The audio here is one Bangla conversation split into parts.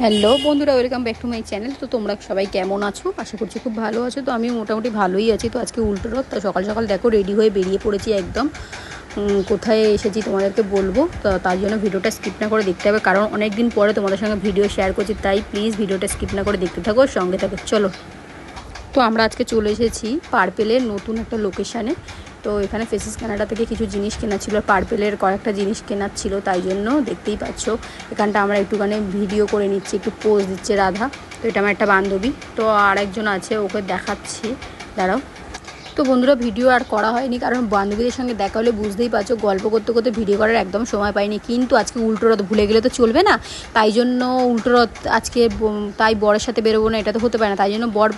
হ্যালো বন্ধুরা, welcome back to my channel. তো তোমরা সবাই কেমন আছো? আশা করছি খুব ভালো আছো। তো আমি মোটামুটি ভালোই আছি। তো আজকে উল্টো রথ, তো সকাল সকাল দেখো রেডি হয়ে বেরিয়ে পড়েছি একদম। কোথায় এসেছি তোমাদেরকে বলব? তো তার জন্য ভিডিওটা স্কিপ না করে দেখতে হবে। কারণ অনেক দিন পরে তোমাদের সঙ্গে ভিডিও শেয়ার করছি, তাই প্লিজ ভিডিওটা স্কিপ না করে দেখতে থাকো। সঙ্গে থাকো, চলো। তো আমরা আজকে চলে এসেছি পার্পেলের নতুন একটা লোকেশানে তো এখানে ফেসিস কানাডা থেকে কিছু জিনিস কেনা ছিল, পার্পেলের কয়েকটা জিনিস কেনার ছিল, তাই জন্য দেখতেই পাচ্ছ। এখানটা আমরা একটুখানি ভিডিও করে নিচ্ছি, একটু পোজ দিচ্ছে রাধা। তো এটা আমার একটা বান্ধবী, তো আর একজন আছে, ওকে দেখাচ্ছি। দাঁড়াও। তো বন্ধুরা, ভিডিও আর করা হয়নি, কারণ বান্ধবীদের সঙ্গে দেখা হলে বুঝতেই পারছ, গল্প করতে করতে ভিডিও করার একদম সময় পাইনি। কিন্তু আজকে উল্টো রথ ভুলে গেলে তো চলবে না, তাই জন্য উল্টো রথ আজকে তাই বরের সাথে বেরোবো না, এটা তো হতে পারে না। তাই জন্য বর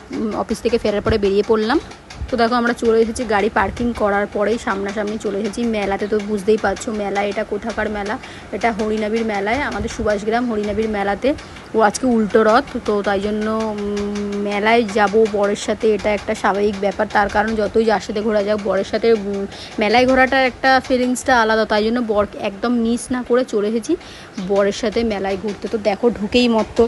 অফিস থেকে ফেরার পরে বেরিয়ে পড়লাম। তো দেখো আমরা চলে এসেছি গাড়ি পার্কিং করার পরেই সামনাসামনি চলে এসেছি মেলাতে। তো বুঝতেই পারছ মেলা এটা কোথাকার মেলা? এটা হরিনাবির মেলায়, আমাদের সুভাষগ্রাম হরিনাবির মেলাতে। ও আজকে উল্টো রথ, তো তাই জন্য মেলায় যাব বরের সাথে, এটা একটা স্বাভাবিক ব্যাপার। তার কারণ যতই যার সাথে ঘোরা যাক, বরের সাথে মেলায় ঘোরাটার একটা ফিলিংসটা আলাদা। তাই জন্য বর একদম মিস না করে চলে এসেছি বরের সাথে মেলায় ঘুরতে। তো দেখো, ঢুকেই মতো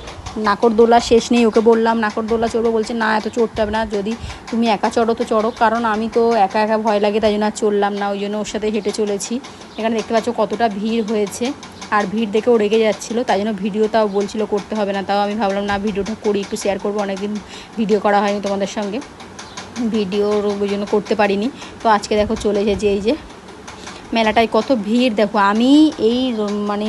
নাকরদোলা শেষ নেই, ওকে বললাম, নাকরদোলা চড়বো বলছে, না, এত চড়তে হবে না। যদি তুমি একা চড়ো তো চড়ো। কারণ আমি তো একা একা ভয় লাগে, তাই জন্য আর চড়লাম না। ওই জন্য ওর সাথে হেঁটে চলেছি। এখানে দেখতে পাচ্ছ কতটা ভিড় হয়েছে। আর ভিড় দেখে ও রেগে যাচ্ছিল, তাই জন্য ভিডিও তাও বলছিল করতে হবে না, তাও আমি ভাবলাম না ভিডিওটা করি, একটু শেয়ার করব, অনেকদিন ভিডিও করা হয়নি তোমাদের সঙ্গে। ভিডিওর ওই জন্য করতে পারিনি। তো আজকে দেখো চলে এসেছে এই যে, মেলাটায় কত ভিড়, দেখো আমি এই মানে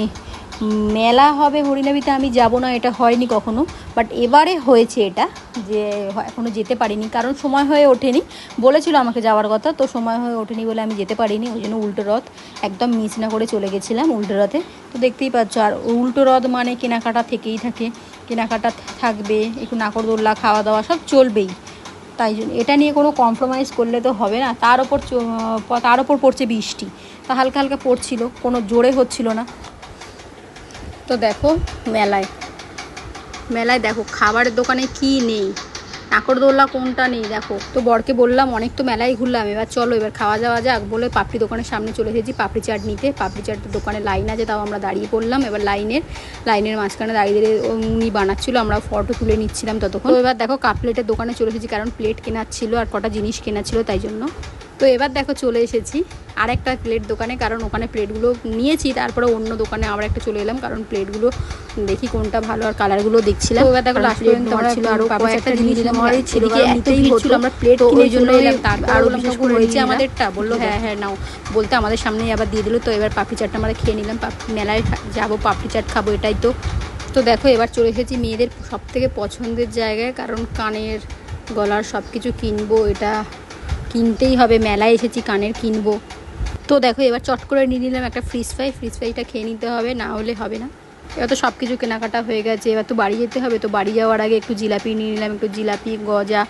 মেলা হবে হরিনাবিতে আমি যাব না, এটা হয়নি কখনো। বাট এবারে হয়েছে এটা, যে হ- এখনও যেতে পারিনি। কারণ সময় হয়ে ওঠেনি। বলেছিল আমাকে যাওয়ার কথা, তো সময় হয়ে ওঠেনি বলে আমি যেতে পারিনি, ওই জন্য উল্টো রথ। একদম মিস না করে চলে গেছিলাম উল্টো রথে। তো দেখতেই পাচ্ছ, আর উল্টো রথ মানে কেনাকাটা থেকেই থাকে। কেনাকাটা থাকবে, একটু নাকরদোল্লা খাওয়া দাওয়া সব চলবেই। তাই জন্য এটা নিয়ে কোনো কম্প্রোমাইজ করলে তো হবে না। তার ওপর তার ওপর পড়ছে বৃষ্টি। তা হালকা হালকা পড়ছিল, কোনো জোরে হচ্ছিল না। তো দেখো মেলায়। মেলায় দেখো, খাবারের দোকানে কি নেই? নাকরদোল্লা কোনটা নেই? দেখো, তো বরকে বললাম, অনেক তো মেলায় ঘুরলাম। এবার চলো, এবার খাওয়া যাওয়া যাক বলে পাপড়ি দোকানের সামনে চলে এসেছি পাপড়ি চাট নিতে পাপড়ি চাটের দোকানে লাইন আছে, তাও আমরা দাঁড়িয়ে পড়লাম। এবার লাইনের লাইনের মাঝখানে দাঁড়িয়ে দাঁড়িয়ে উনি বানাচ্ছিল, আমরা ফটো তুলে নিচ্ছিলাম ততক্ষণ। এবার দেখো কাপ প্লেটের দোকানে চলে এসেছি, কারণ প্লেট কেনার ছিল আর কটা জিনিস কেনা ছিল, তাই জন্য। তো এবার দেখো, চলে এসেছি। আরেকটা প্লেট দোকানে কারণ ওখানে প্লেটগুলো নিয়েছি তারপরে অন্য দোকানে আবার একটা চলে এলাম কারণ প্লেটগুলো দেখি কোনটা ভালো আর কালারগুলো দেখছিলাম। এবার দেখো লাস্ট পর্যন্ত আমরা ছিল আরও কয়েকটা জিনিস নিলাম আমারই ছিল কারণ হচ্ছিল আমরা প্লেট কিনে জন্য এলাম তারপর আরও বিশেষ করে হয়েছে আমাদেরটা বলল হ্যাঁ হ্যাঁ নাও। বলতে আমাদের সামনেই আবার দিয়ে দিল তো এবার পাপড়ি চাটটা আমরা খেয়ে নিলাম মেলায় যাব পাপড়ি চাট খাব এটাই তো। তো দেখো এবার চলে এসেছি মেয়েদের সব থেকে পছন্দের জায়গায় কারণ কানের গলার সব কিছু কিনবো এটা কিনতেই হবে মেলায় এসেছি কানের কিনবো। তো দেখো এবার চট করে নিয়ে নিলাম একটা ফ্রিজ ফ্রাই ফ্রিজ ফ্রাইটা খেয়ে নিতে হবে না হলে হবে না। এবার তো সব কিছু কেনাকাটা হয়ে গেছে এবার তো বাড়ি যেতে হবে। তো বাড়ি যাওয়ার আগে একটু জিলাপি নিয়ে নিলাম একটু জিলাপি গজা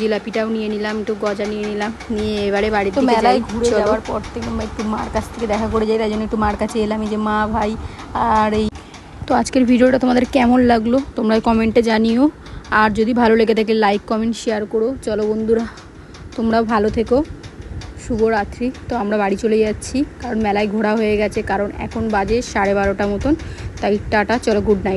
জিলাপিটাও নিয়ে নিলাম একটু গজা নিয়ে নিলাম। নিয়ে এবারে বাড়িতে মেলায় ঘুরে যাওয়ার পর থেকে একটু মার কাছ থেকে দেখা করে যাই তাই জন্য একটু মার কাছে এলাম এই যে মা ভাই আর এই তো আজকের ভিডিওটা তোমাদের কেমন লাগল তোমরা কমেন্টে জানিও। আর যদি ভালো লেগে থাকে লাইক কমেন্ট শেয়ার করো। চলো বন্ধুরা তোমরাও ভালো থেকো। শুভরাত্রি। তো আমরা বাড়ি চলে যাচ্ছি, কারণ মেলায় ঘোরা হয়ে গেছে, কারণ এখন বাজে সাড়ে বারোটা মতন। তাই টাটা, চলো গুড নাইট।